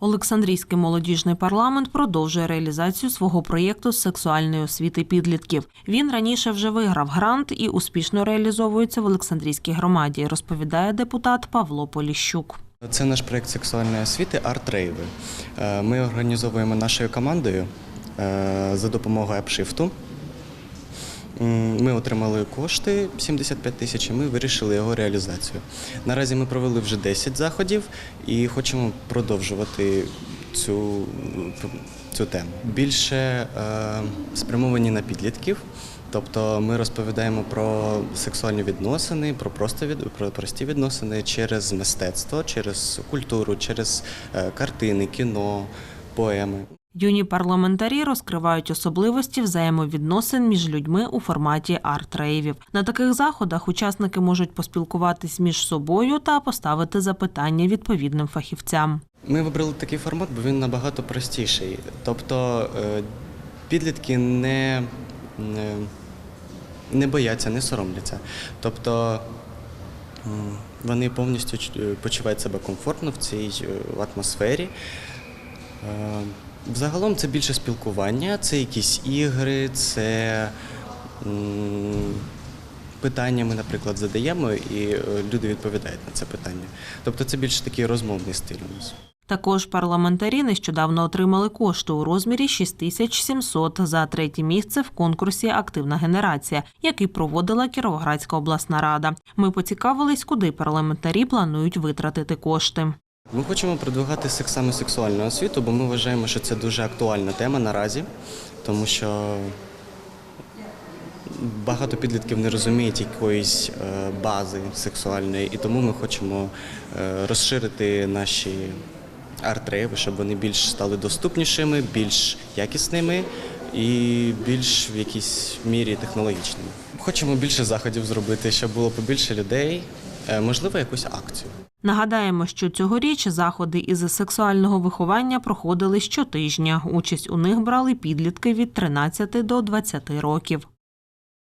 Олександрійський молодіжний парламент продовжує реалізацію свого проєкту з сексуальної освіти підлітків. Він раніше вже виграв грант і успішно реалізовується в Олександрійській громаді, розповідає депутат Павло Поліщук. Це наш проєкт сексуальної освіти арт-рейви. Е, Ми організовуємо нашою командою е, за допомогою апшифту. Ми отримали кошти 75 тисяч і ми вирішили його реалізацію. Наразі ми провели вже 10 заходів і хочемо продовжувати цю, цю тему. Більше е, спрямовані на підлітків. Тобто ми розповідаємо про сексуальні відносини, про просто від про прості відносини через мистецтво, через культуру, через е, картини, кіно, поеми. Юні парламентарі розкривають особливості взаємовідносин між людьми у форматі арт-рейвів. На таких заходах учасники можуть поспілкуватись між собою та поставити запитання відповідним фахівцям. Ми вибрали такий формат, бо він набагато простіший. Тобто е, підлітки не, не, бояться, не соромляться. Тобто вони повністю е, почувають себе комфортно в цій е, атмосфері. Взагалом це більше спілкування, це якісь ігри, це питання ми, наприклад, задаємо, і е, люди відповідають на це питання. Тобто це більше такий розмовний стиль у нас. Також парламентарі нещодавно отримали кошти у розмірі 6700 за третє місце в конкурсі Активна генерація, який проводила Кіровоградська обласна рада. Ми поцікавились, куди парламентарі планують витратити кошти. Ми хочемо продвигати саме сексуальну освіту, бо ми вважаємо, що це дуже актуальна тема наразі, тому що багато підлітків не розуміють якоїсь е, бази сексуальної, і тому ми хочемо е, розширити наші арт-рейви, щоб вони більш стали доступнішими, більш якісними і більш в якійсь мірі технологічними. Хочемо більше заходів зробити, щоб було побільше людей, можливо, якусь акцію. Нагадаємо, що цьогоріч заходи із сексуального виховання проходили щотижня. Участь у них брали підлітки від 13 до 20 років.